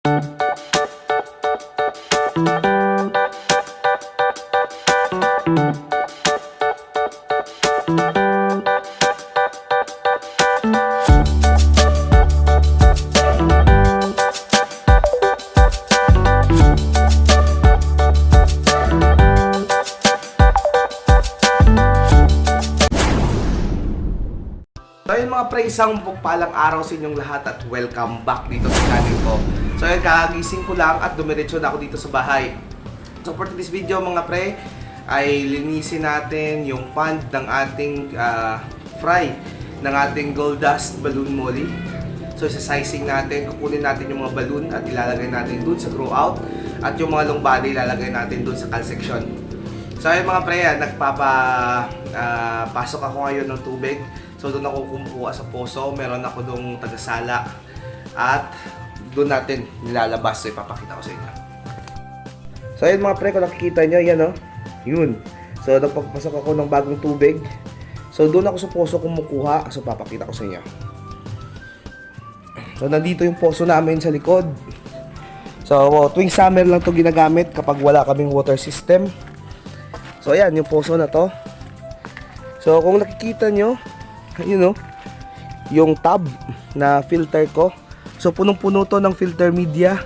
So yun mga pre, isang palang araw sa inyong lahat at welcome back dito sa channel ko. So yun, kakagising ko lang at dumiretso na ako dito sa bahay. So for this video mga pre, ay linisin natin yung pond ng ating ah, fry ng ating gold dust balloon molly. So isa-sizing natin, kukunin natin yung mga balloon at ilalagay natin dun sa grow out at yung mga long body ilalagay natin dun sa cal section. So ayun mga pre, ah, nagpapa ah, pasok ako ngayon ng tubig. So doon ako kumukuha sa poso, meron ako dong tagasala at doon natin nilalabas. So ipapakita ko sa inyo. So ayun mga pre, kung nakikita nyo, yan oh. Yun. So nagpapasok ako ng bagong tubig. So doon ako sa poso kumukuha. So papakita ko sa inyo. So nandito yung poso namin sa likod. So tuwing summer lang to ginagamit kapag wala kaming water system. So ayan, yung poso na to. So kung nakikita nyo, yun oh, yung tab na filter ko. So punong-puno to ng filter media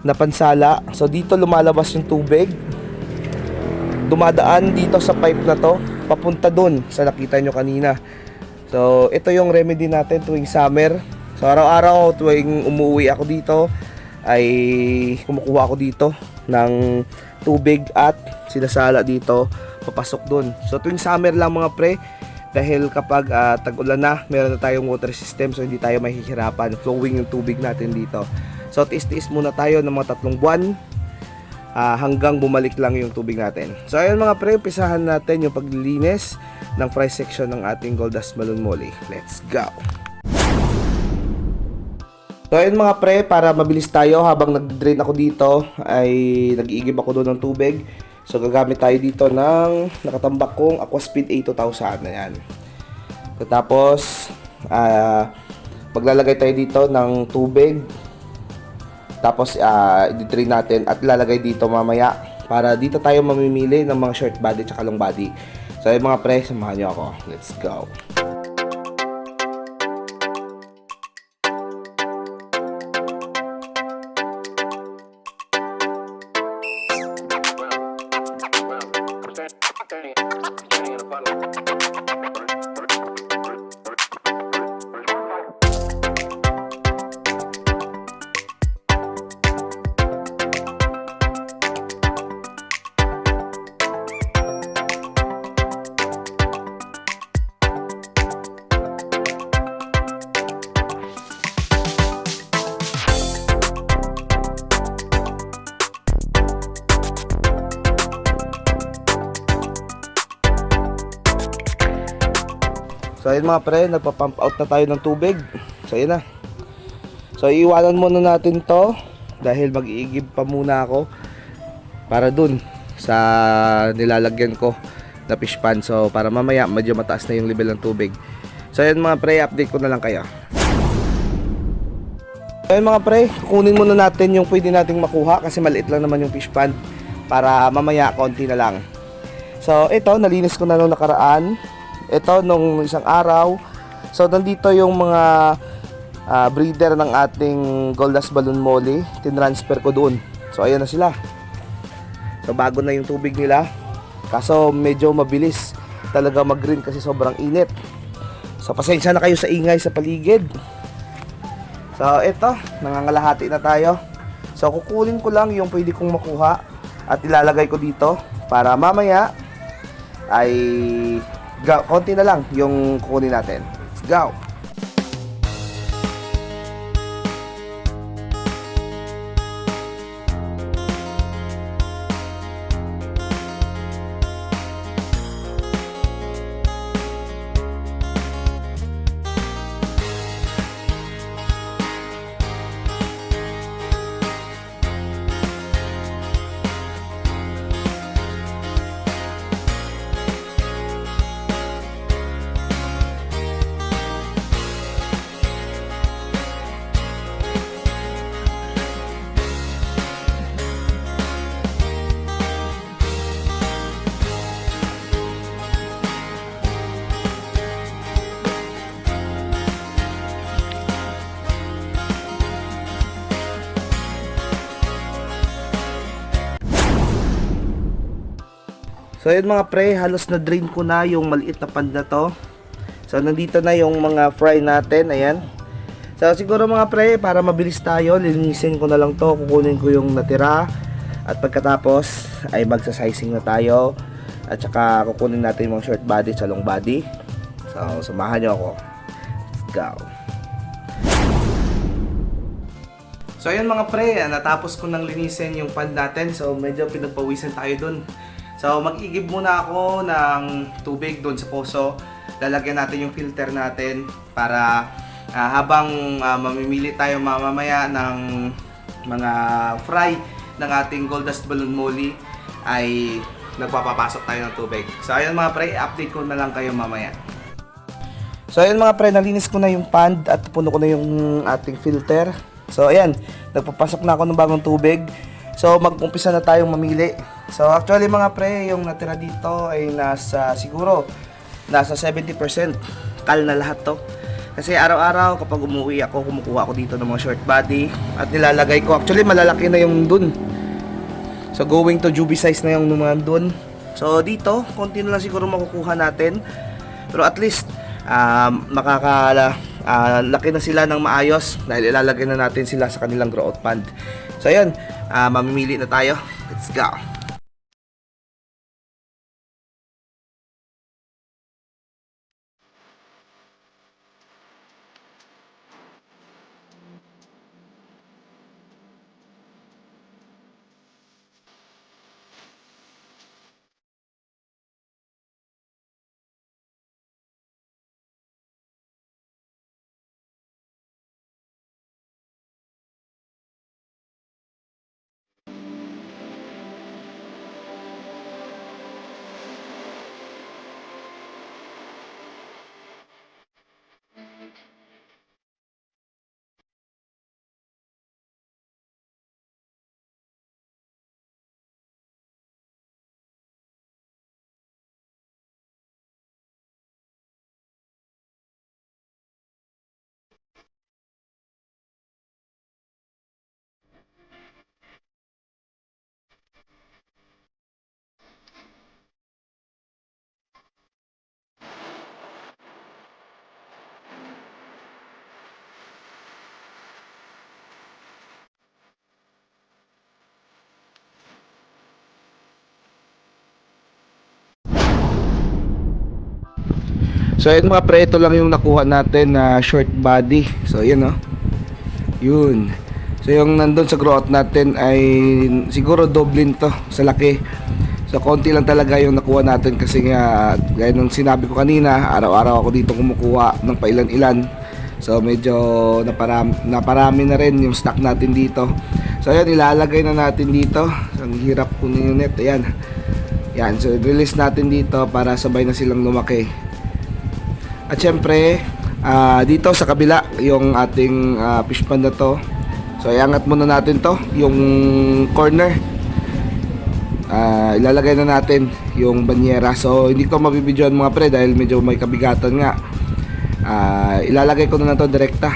na pansala. So dito lumalabas yung tubig. Dumadaan dito sa pipe na to, papunta dun sa nakita nyo kanina. So ito yung remedy natin tuwing summer. So araw-araw tuwing umuwi ako dito ay kumukuha ako dito ng tubig at sinasala dito papasok dun. So tuwing summer lang mga pre dahil kapag ah, tag-ulan na, meron na tayong water system so hindi tayo mahihirapan flowing yung tubig natin dito. So tiis-tiis muna tayo ng mga tatlong buwan ah, hanggang bumalik lang yung tubig natin. So ayun mga pre, umpisahan natin yung paglilinis ng fry section ng ating Gold Dust Balloon Molly. Let's go! So ayun mga pre, para mabilis tayo habang nag-drain ako dito ay nag-iigib ako doon ng tubig. So gagamit tayo dito ng nakatambak kong Aquaspeed A2000 na yan. So, tapos ah maglalagay tayo dito ng tubig. Tapos ah i-drain natin at ilalagay dito mamaya para dito tayo mamimili ng mga short body at long body. So ayun mga pre, samahan niyo ako. Let's go. So ayun mga pre, nagpa-pump out na tayo ng tubig. So ayun na. So iiwanan muna natin to dahil mag-iigib pa muna ako para dun sa nilalagyan ko na fish pan. So para mamaya medyo mataas na yung level ng tubig. So ayun mga pre, update ko na lang kayo. Ayun mga pre, kunin muna natin yung pwede nating makuha kasi maliit lang naman yung fish pan para mamaya konti na lang. So ito, nalinis ko na nung nakaraan ito nung isang araw. So nandito yung mga ah, breeder ng ating Goldas Balloon Molly. Tinransfer ko doon. So ayan na sila. So bago na yung tubig nila. Kaso medyo mabilis talaga mag-green kasi sobrang init. So pasensya na kayo sa ingay sa paligid. So ito, nangangalahati na tayo. So kukunin ko lang yung pwede kong makuha at ilalagay ko dito para mamaya ay ga- konti na lang yung kukunin natin. Let's go! So yun mga pre, halos na drain ko na yung maliit na pan na to. So nandito na yung mga fry natin, ayan. So siguro mga pre, para mabilis tayo, linisin ko na lang to, kukunin ko yung natira. At pagkatapos ay magsa-sizing na tayo. At saka kukunin natin yung short body sa long body. So samahan nyo ako. Let's go. So ayun mga pre, ah, natapos ko nang linisin yung pan natin. So medyo pinagpawisan tayo dun. So mag-igib muna ako ng tubig dun sa poso. Lalagyan natin yung filter natin para ah, habang ah, mamimili tayo mamamaya ng mga fry ng ating gold dust balloon molly ay nagpapapasok tayo ng tubig. So ayun mga pre, update ko na lang kayo mamaya. So ayun mga pre, nalinis ko na yung pond at puno ko na yung ating filter. So ayan, nagpapasok na ako ng bagong tubig. So mag-umpisa na tayong mamili. So actually mga pre, yung natira dito ay nasa siguro nasa 70% kal na lahat to. Kasi araw-araw kapag umuwi ako, kumukuha ako dito ng mga short body at nilalagay ko. Actually malalaki na yung dun. So going to Juby size na yung naman dun. So dito, konti na lang siguro makukuha natin. Pero at least um, makaka ah, laki na sila ng maayos dahil ilalagay na natin sila sa kanilang growth pond. So ayun, ah, mamimili na tayo. Let's go. So ayun mga pre, ito lang yung nakuha natin na short body. So yun oh. Yun. So yung nandun sa growth natin ay siguro doblin to sa laki. So konti lang talaga yung nakuha natin kasi nga gaya ng sinabi ko kanina, araw-araw ako dito kumukuha ng pailan-ilan. So medyo naparami, naparami na rin yung stock natin dito. So ayun, ilalagay na natin dito. Ang hirap kunin yung net. Ayan. Yan, so release natin dito para sabay na silang lumaki. At syempre, ah, dito sa kabila, yung ating ah, fish pan na to. So, iangat muna natin to, yung corner. Ah, ilalagay na natin yung banyera. So, hindi ko mabibidyoan mga pre dahil medyo may kabigatan nga. Ah, ilalagay ko na lang to direkta.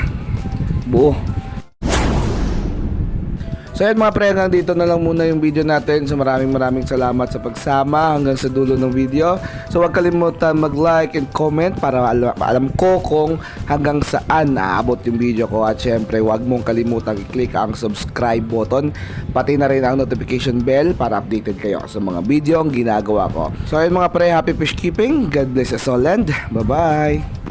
Buo. So yan mga pre, hanggang dito na lang muna yung video natin. So maraming maraming salamat sa pagsama hanggang sa dulo ng video. So huwag kalimutan mag-like and comment para alam, alam ko kung hanggang saan naabot yung video ko. At syempre huwag mong kalimutan i-click ang subscribe button. Pati na rin ang notification bell para updated kayo sa mga video ang ginagawa ko. So ayun mga pre, happy fish keeping. God bless us all and bye-bye.